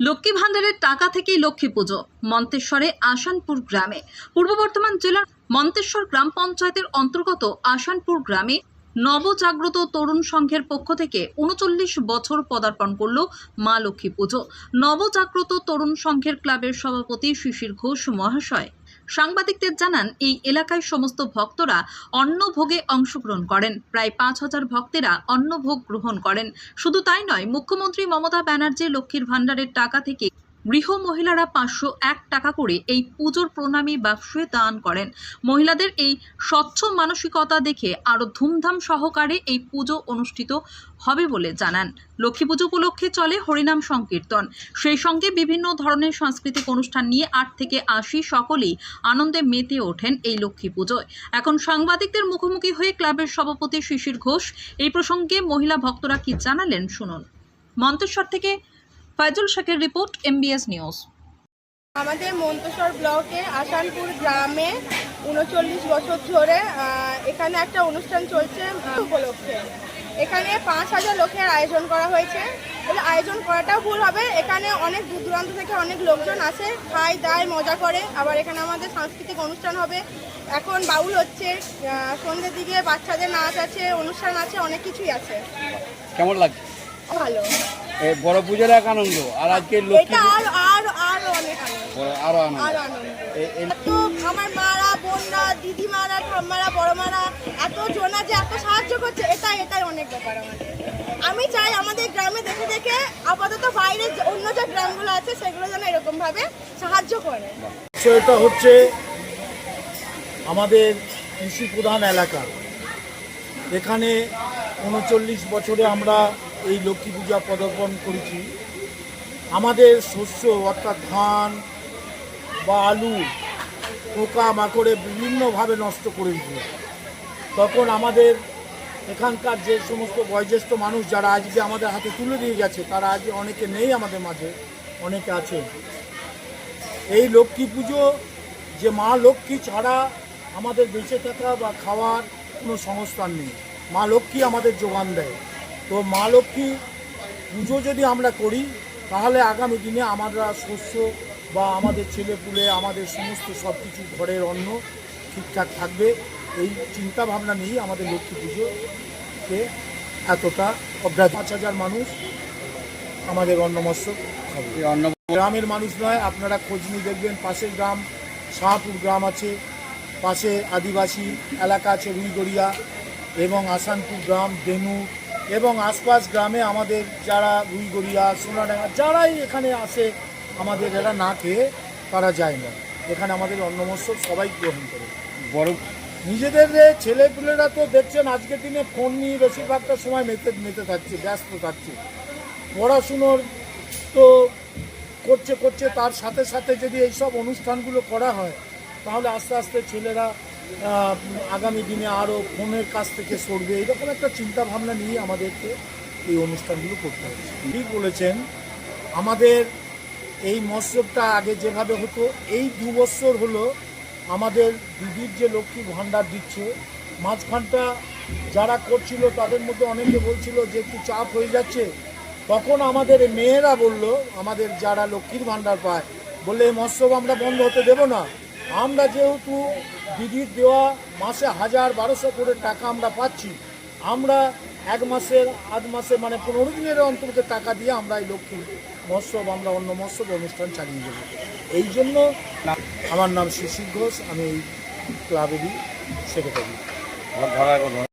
লক্ষ্মী ভাণ্ডারের টাকা থেকেই লক্ষ্মী পুজো। মন্তেশ্বরে আসানপুর গ্রামে। পূর্ব বর্ধমান জেলার মন্তেশ্বর গ্রাম পঞ্চায়েতের অন্তর্গত আসানপুর গ্রামে নবজাগ্রত তরুণ সংঘের পক্ষ থেকে উনচল্লিশ বছর পদার্পণ করল মা লক্ষ্মী পুজো। নবজাগ্রত তরুণ সংঘের ক্লাবের সভাপতি শিশির ঘোষ মহাশয়। সাংবাদিকদের জানান, এই এলাকায় সমস্ত ভক্তরা অন্নভোগে অংশগ্রহণ করেন। প্রায় পাঁচ হাজার ভক্তেরা অন্নভোগ গ্রহণ করেন। শুধু তাই নয়, মুখ্যমন্ত্রী মমতা ব্যানার্জি লক্ষ্মীর ভাণ্ডারের টাকা থেকে গৃহ মহিলারা পাঁচশো এক টাকা করে এই পুজোর প্রণামী বাক্সে দান করেন। মহিলাদের এই স্বচ্ছ মানসিকতা দেখে আরও ধুমধাম সহকারে এই পুজো অনুষ্ঠিত হবে বলে জানান। লক্ষ্মী পুজো উপলক্ষে চলে হরিনাম সংকীর্তন। সেই সঙ্গে বিভিন্ন ধরনের সাংস্কৃতিক অনুষ্ঠান নিয়ে আট থেকে আশি সকলেই আনন্দে মেতে ওঠেন এই লক্ষ্মী পুজোয়। এখন সাংবাদিকদের মুখোমুখি হয়ে ক্লাবের সভাপতি শিশির ঘোষ এই প্রসঙ্গে মহিলা ভক্তরা কি জানালেন শুনুন। মন্তেশ্বর থেকে ফাইজুল শেখের রিপোর্ট এমবিএস নিউজ আমাদের মন্তেশ্বর ব্লকে আসানপুর গ্রামে উনচল্লিশ বছর ধরে এখানে একটা অনুষ্ঠান চলছে উপলক্ষে। এখানে পাঁচ হাজার লোকের আয়োজন করা হয়েছে। বলে আয়োজন করাটাও ভুল হবে। এখানে অনেক দূর দূরান্ত থেকে অনেক লোকজন আসে খায় দায় মজা করে। আবার এখানে আমাদের সাংস্কৃতিক অনুষ্ঠান হবে। এখন বাউল হচ্ছে সন্ধ্যের দিকে বাচ্চাদের নাচ আছে অনুষ্ঠান আছে অনেক কিছুই আছে। কেমন লাগছে? ভালো। বড় পুজোর এক আনন্দ আর আজকে লক্ষ্মী আর আর আরও অনেক আনন্দ। আমার মারা বোনরা দিদিমারা ঠাম্মারা বড় মারা এত জনা যে এত সাহায্য করছে এটাই এটাই অনেক ব্যাপার আমাদের আমি চাই আমাদের গ্রামে দেখে দেখে আপাতত বাইরে যে অন্য যে গ্রামগুলো আছে সেগুলো যেন এরকম ভাবে সাহায্য করে। বিষয়টা হচ্ছে আমাদের কৃষি প্রধান এলাকা। এখানে উনচল্লিশ বছরে আমরা এই লক্ষ্মী পূজা পদার্পণ করেছি। আমাদের শস্য, অর্থাৎ ধান বা আলু, পোকা মাকড়ে বিভিন্নভাবে নষ্ট করে দিত তখন আমাদের এখানকার যে সমস্ত বয়োজ্যেষ্ঠ মানুষ যারা আজকে আমাদের হাতে তুলে দিয়ে গেছে তারা আজ অনেকে নেই আমাদের মাঝে, অনেকে আছে এই লক্ষ্মী পুজো যে মা লক্ষ্মী ছাড়া আমাদের বেঁচে থাকা বা খাওয়ার কোনো সংস্থান নেই। মা লক্ষ্মী আমাদের যোগান দেয়। তো মা লক্ষ্মী পুজো যদি আমরা করি তাহলে আগামী দিনে আমরা শস্য বা আমাদের ছেলেপুলে আমাদের সমস্ত সব কিছু ঘরের অন্ন ঠিকঠাক থাকবে। এই চিন্তা ভাবনা নিয়েই আমাদের লক্ষ্মী পুজোকে এতটা অভ্যাস পাঁচ হাজার মানুষ আমাদের অন্নমস্য অন্ন গ্রামের মানুষ নয় আপনারা খোঁজ নিয়ে দেখবেন পাশের গ্রাম শাহপুর গ্রাম আছে পাশে আদিবাসী এলাকা আছে রুইগড়িয়া এবং আসানপুর গ্রাম দেনু এবং আশপাশ গ্রামে আমাদের যারা রুইগড়িয়া সোনাডাঙ্গা যারাই এখানে আসে আমাদের এরা না খেয়ে তারা যায় না। এখানে আমাদের অন্নমস্য সবাই গ্রহণ করে। বড় নিজেদের ছেলেপুলেরা তো দেখছেন আজকের দিনে ফোন নিয়ে বেশিরভাগটা সময় মেতে মেতে থাকছে ব্যস্ত থাকছে। পড়াশুনোর তো করছে করছে তার সাথে সাথে যদি এইসব অনুষ্ঠানগুলো করা হয় তাহলে আস্তে আস্তে ছেলেরা আগামী দিনে আরও ফোনের কাছ থেকে সরবে, এরকম একটা চিন্তা ভাবনা নিয়ে আমাদেরকে এই অনুষ্ঠানগুলো করতে হচ্ছে। ঠিক বলেছেন, আমাদের এই মৎস্যটা আগে যেভাবে হতো, এই দু বছর হলো আমাদের দিদির যে লক্ষ্মী ভাণ্ডার দিচ্ছে, মাঝখানটা যারা করছিল তাদের মধ্যে অনেকে বলছিল যে একটু চাপ হয়ে যাচ্ছে। তখন আমাদের মেয়েরা বলল, আমাদের যারা লক্ষ্মীর ভাণ্ডার পায়, বললে, এই মৎস্য আমরা বন্ধ হতে দেব না। আমরা যেহেতু দিদির দেওয়া মাসে হাজার বারোশো করে টাকা আমরা পাচ্ছি, আমরা এক মাসের, আধ মাসে মানে পনেরো দিনের অন্তর্গত টাকা দিয়ে আমরা এই লক্ষ্মী মহোৎসব, আমরা অন্য মহোৎসব অনুষ্ঠান চালিয়ে যাব। এই জন্য আমার নাম শিশির ঘোষ, আমি এই ক্লাবেরই সেক্রেটারি